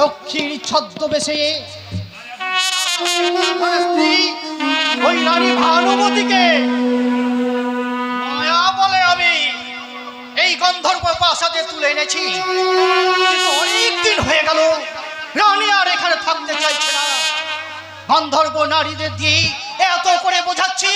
রক্ষীর ছদ্মবেশে স্ত্রী ওই রানী ভানুমতিকে মায়া বলে আমি এই গন্ধর্ব প্রাসাদে তুলে এনেছি। অনেক দিন হয়ে গেল, রানী আর এখানে থাকতে চাইছে না। গন্ধর্ব নারীদের দিয়ে এত করে বোঝাচ্ছি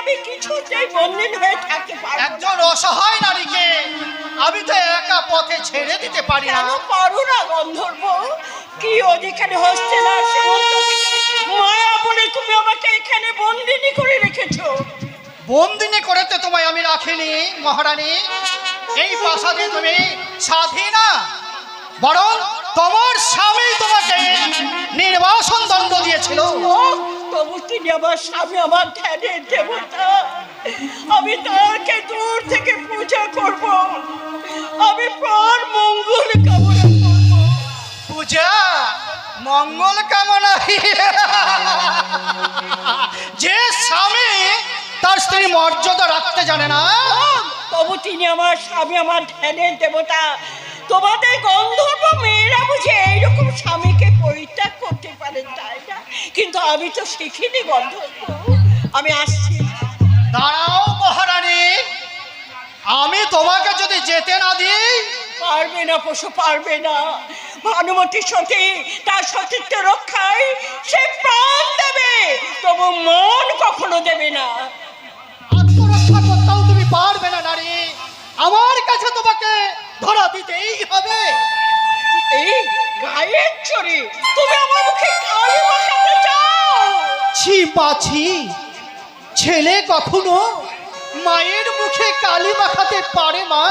আমি কিছুতেই হয়ে থাকতে একজন অসহায় নারীকে আমি তো একা পথে ছেড়ে দিতে পারি না। পারো না গন্ধর্ব? কি অধিকারে না মায়া বলে তুমি আমাকে এখানে বন্দিনী করে রেখেছো। বন্দিনী করেতে তোমায় আমি রাখিনি মহারানী। এই প্রাসাদে তুমি স্বাধীনা। বরং তোমার স্বামী তোমাকে নির্বাসন দণ্ড দিয়েছিল। তবু তিনি আমার স্বামী আমার ধ্যানের দেবতা। আমি তাকে দূর থেকে পূজা করব। আমি প্রাণ মঙ্গল কামনা করব। পূজা মঙ্গল কামনা। যে স্বামী তার স্ত্রী মর্যাদা রাখতে জানে না। তবু তিনি আমার স্বামী আমার ধ্যানের দেবতা। তোমাদের গন্ধর্ব মেয়েরা বুঝে এইরকম স্বামীকে পরিত্যাগ করতে পারে তাই। কিন্তু আমি তো শিখিনি গন্ধর্ব আমি আসছি। দাঁড়াও মহারানী। আমি তোমাকে যদি যেতে না দিই? পারবে না পশু পারবে না। ভানুমতির সতী তার সতীত্ব রক্ষায় সে প্রাণ দেবে। তবু মন কখনো দেবে না। আত্মরক্ষা করতেও তুমি পারবে না নারী। আমার কাছে তোমাকে ধরা দিতেই হবে। এই গায়ের চড়ি তুমি আমার মুখে কালি মাখাতে ছি পাছি। ছেলে কখনো মায়ের মুখে কালি মাখাতে পারে মা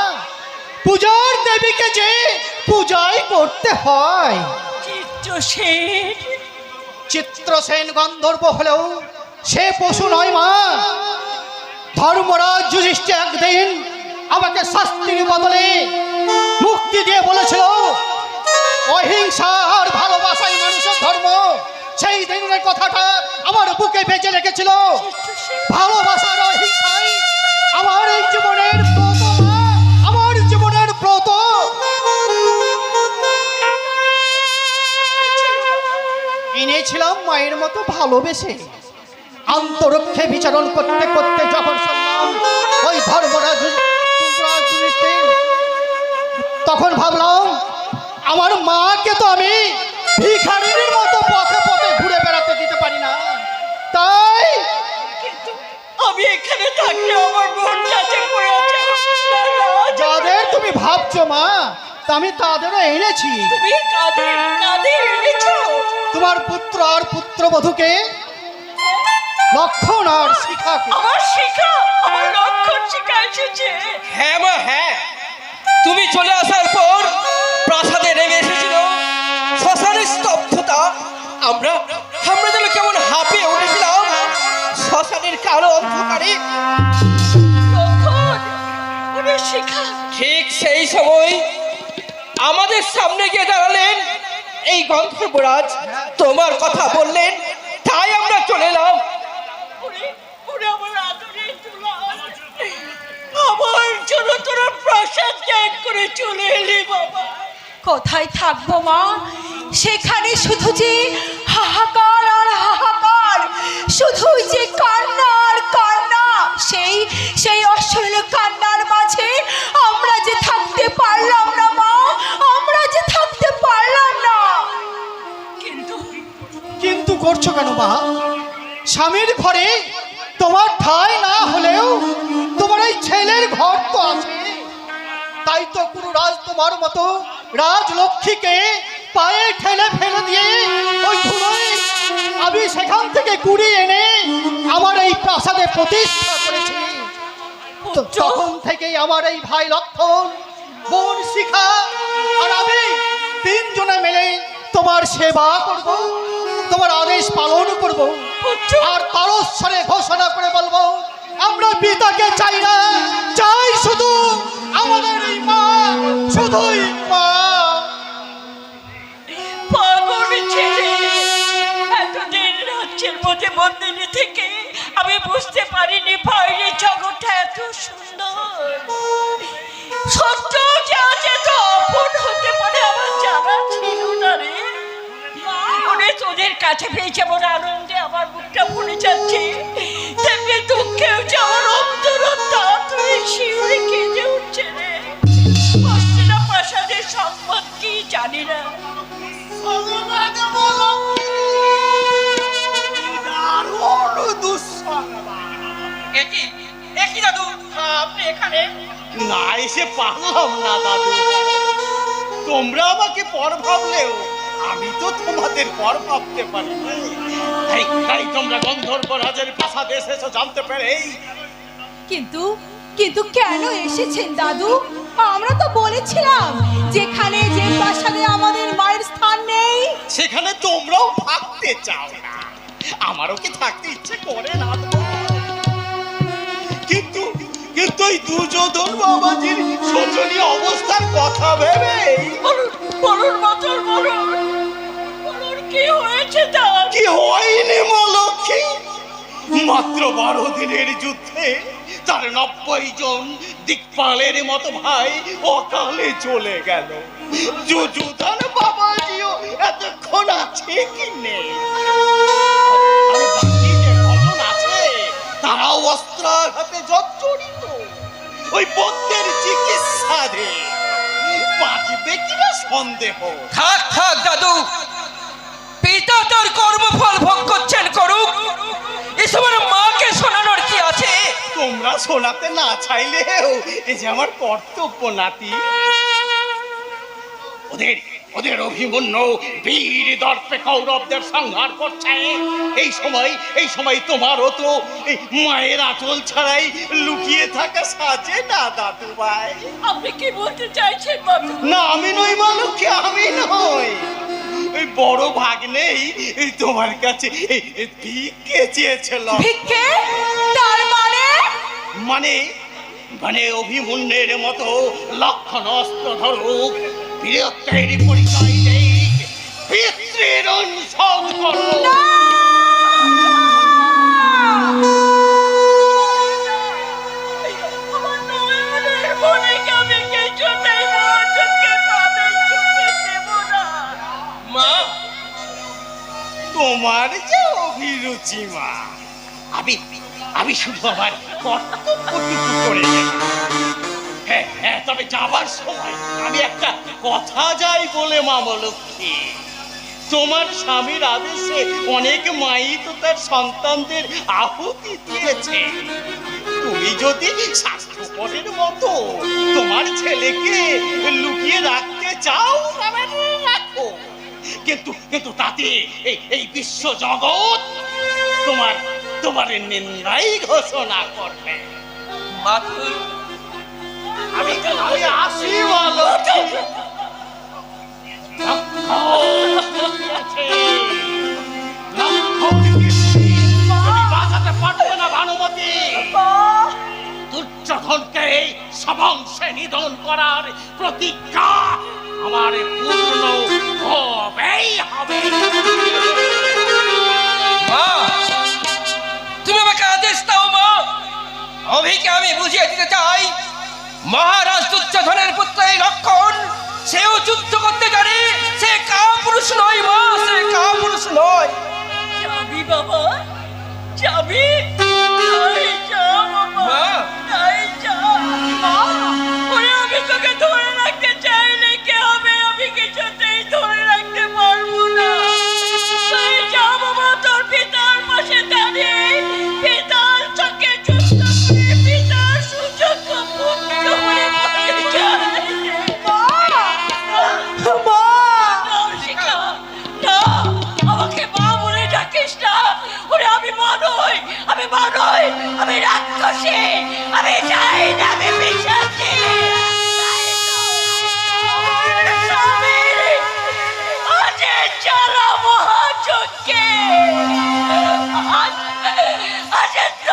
পূজার দেবীকে যে পূজাই করতে হয়। চিত্রসেন। চিত্রসেন গন্ধর্ব হলেও সে পশু নয় মা। ধর্মরাজ যুধিষ্ঠির একদিন আমাকে শাস্তির বদলে মুক্তি দিয়ে বলেছিল অহিংসা আর ভালোবাসাই মানুষের ধর্ম। সেই দিনের কথাটা আমার বুকে বেঁচে রেখেছিল ভালোবাসার আমার এই জীবনের ব্রত আমার জীবনের এনেছিলাম মায়ের মতো ভালোবেসে। আন্তরক্ষে বিচারণ করতে করতে যখন শুনলাম ওই ধর্মরাজ তখন ভাবলাম, আমার মাকে তো আমি ভিখারির মতো পথে পথে ঘুরে বেড়াতে দিতে পারি না। তাই কিন্তু আমি এখানে থাকলে আমার মন কাছে পড়ে আছে যাদের তুমি ভাবছ মা তা আমি তাদেরও এনেছি। তুমি কাদের কাদের এনেছো? তোমার পুত্র আর পুত্রবধূকে লক্ষণ আর শিখাকে আমার শিখা আমার লক্ষণ শিখা এসেছে। হ্যাঁ মা হ্যাঁ। তুমি চলে আসার পর প্রাসাদে নেমে এসেছিল। শ্মশানের স্তব্ধতা আমরা আমরা যেন কেমন হাঁপিয়ে উঠেছিলাম শ্মশানের কালো অন্ধকারে। ঠিক সেই সময় আমাদের সামনে গিয়ে দাঁড়ালেন। এই গন্ধর্বরাজ তোমার কথা বললেন তাই আমরা চলে এলাম। আমার আমার জন্য তোরা প্রসাদ ত্যাগ করে চলে এলি বাবা। কোথায় থাকব মা? সেখানে শুধু যে হাহাকার আর হাহাকার, শুধু যে কান্না আর কান্না, সেই সেই অশ্লীল কান্নার মাঝে আমরা যে থাকতে পারলাম না মা, আমরা যে থাকতে পারলাম না। কিন্তু কিন্তু করছ কেন মা? স্বামীর ঘরে তোমার ঠাঁই না হলেও তোমার এই ছেলের ঘর তো আছে। তাই তো কোনো রাজ তোমার মতো রাজলক্ষ্মীকে পায়ে ঠেলে ফেলে দিয়ে ওই ধুলোয় আমি সেখান থেকে কুড়িয়ে এনে আমার এই প্রাসাদে প্রতিষ্ঠা করেছি। তখন থেকেই আমার এই ভাই লক্ষণ বোন শিখা আর আমি তিনজনে মিলে তোমার সেবা করব তোমার আদেশ পালন করব। আর তারস্বরে ঘোষণা করে পারিনি বাইরের জগৎটা এত সুন্দর। সত্য যে আজ অপন হতে পারে আমার জানা ছিল না রে। মনে তোদের কাছে পেয়ে যেমন আনন্দে আমার বুকটা পড়ে যাচ্ছে। তেমনি দুঃখেও যে আমার দাদু? আপনি এখানে? না এসে পারলাম না দাদু। তোমরা আমাকে পর ভাবলেও আমি তো তোমাদের পর ভাবতে পারি তাই তাই তোমরা গন্ধর্ব রাজের প্রাসাদে এসেছ জানতে কিন্তু কিন্তু কেন এসেছেন দাদু? আমরা তো বলেছিলাম যেখানে যে প্রাসাদে আমাদের মায়ের স্থান নেই। সেখানে তোমরাও থাকতে চাও না। আমারও কি থাকতে ইচ্ছে করে না তো? কিন্তু কিন্তু এই দুযোধন বাবাজির শোচনীয় অবস্থার কথা ভেবে বলুন মাতর বলুন বলুন। কি হয়েছে তার? কি হয়নি মা লক্ষ্মী? মাত্র বারো দিনের যুদ্ধে তার নব্বই জন দিকপালের মতো ভাই অকালে চলে গেল। যুযুধান বাবাজিও এতক্ষণ আছে কি নেই? তারাও অস্ত্রাঘাতে জর্জরিত ওই বৌদ্ধের চিকিৎসাধে বাঁচবে কিনা সন্দেহ। থাক থাক দাদু। পিতা তার কর্মফল ভোগ করছেন করুক। এসব আমার মাকে শোনানোর কি আছে? তোমরা শোনাতে না চাইলেও এই যে আমার কর্তব্য নাতি। ওদের ওদের অভিমন্যু বীর দর্পে কৌরবদের সংহার করছে। এই সময় এই সময় তোমারও তো মায়ের আঁচল ছাড়াই লুকিয়ে থাকা সাজে না দাদু ভাই আপনি কি বলতে চাইছেন বাবু না আমি নই মালুকে আমি নই। ওই বড় ভাগ নেই তোমার কাছে ভিক্ষে চেয়েছিল ভিক্ষে? তার মানে? মানে মানে অভিমন্যের মতো লক্ষণ অস্ত্র ধরুক বীরত্বের পরিচয় নেই পিতৃর অনুসরণ তোমার যে অভিরুচি মা আমি আমি শুধু আমার কর্তব্যটুকু করে হ্যাঁ হ্যাঁ তবে যাবার সময় আমি একটা কথা যাই বলে মামা লক্ষ্মী তোমার স্বামীর আদেশে অনেক মাই তো তার সন্তানদের আহুতি দিয়েছে। তুমি যদি স্বাস্থ্যপরের মতো তোমার ছেলেকে লুকিয়ে রাখতে চাও রাখো। কিন্তু কিন্তু তাতে এই এই বিশ্ব জগৎ তোমার তোমার নিন্দাই ঘোষণা করবে। আমি আমি আসি দুর্যোধনকে সবংশে নিধন করার প্রতিজ্ঞা আমার পূর্ণ হবেই হবে তুমি আমাকে আদেশ আমি বুঝিয়ে দিতে চাই, মহারাজ দুর্যোধনের পুত্র এই লক্ষণ সেও যুদ্ধ করতে জানে সে কাপুরুষ নয় মা সে কাপুরুষ নয়। যাবি বাবা যাবি? আমি তোকে ধরে রাখতে চাইলে কি হবে? আমি কিছুতেই ধরে Aşık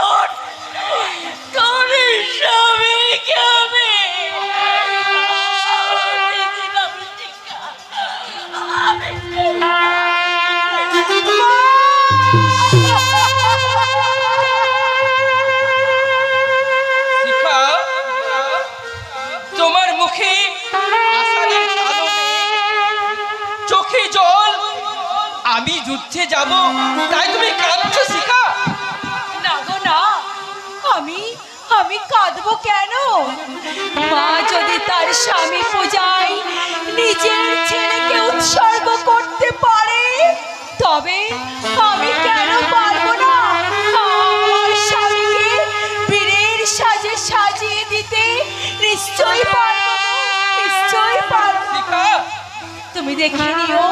যুদ্ধে যাব, তাই তুমি কাঁদছো, শিখা? না গো, না। আমি আমি কাঁদবো কেন? মা যদি তার স্বামী পূজায় নিজের ছেলেকে উৎসর্গ করতে পারে, তবে আমি কেন তুমি দেখে নিও।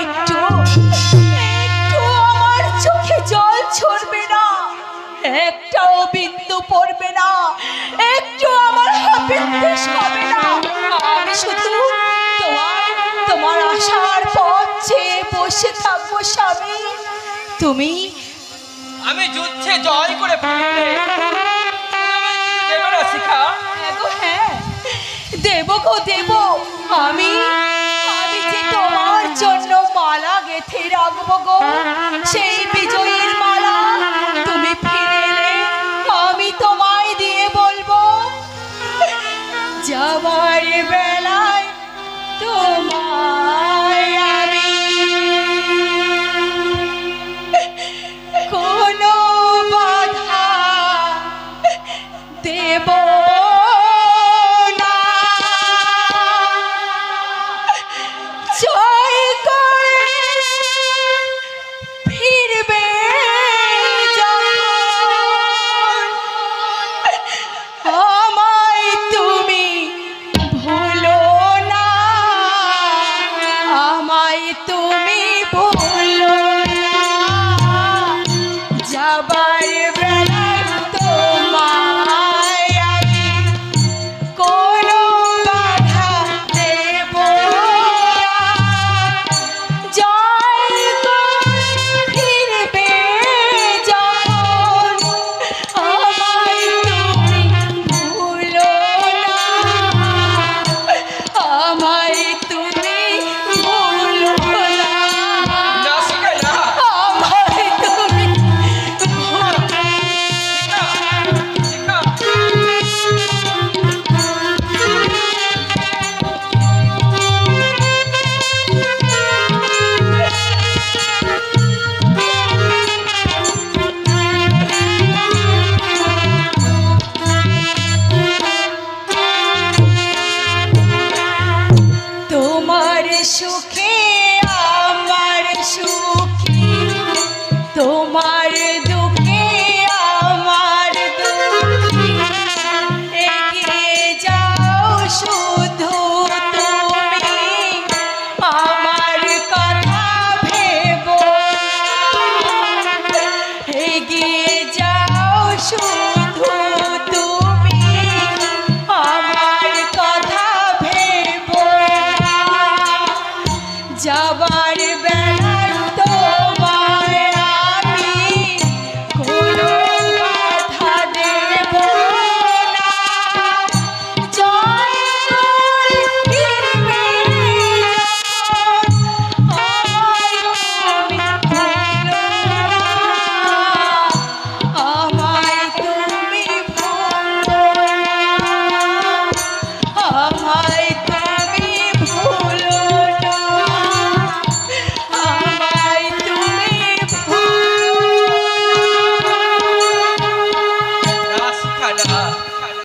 একটু একটু আমার চোখে জল ছড়বে না। একটাও বিন্দু পড়বে না। একটু আমার হাতে দেশ হবে না। আমি শুধু তোমার তোমার আশার পথ চেয়ে বসে থাকব স্বামী। তুমি আমি যুদ্ধে জয় করে কিছু দেবে না শিখা। হ্যাঁ গো হ্যাঁ। দেব গো দেব। আমি তোমার জন্য মালা গেথে রাখব গো। সেই বিজয়ীর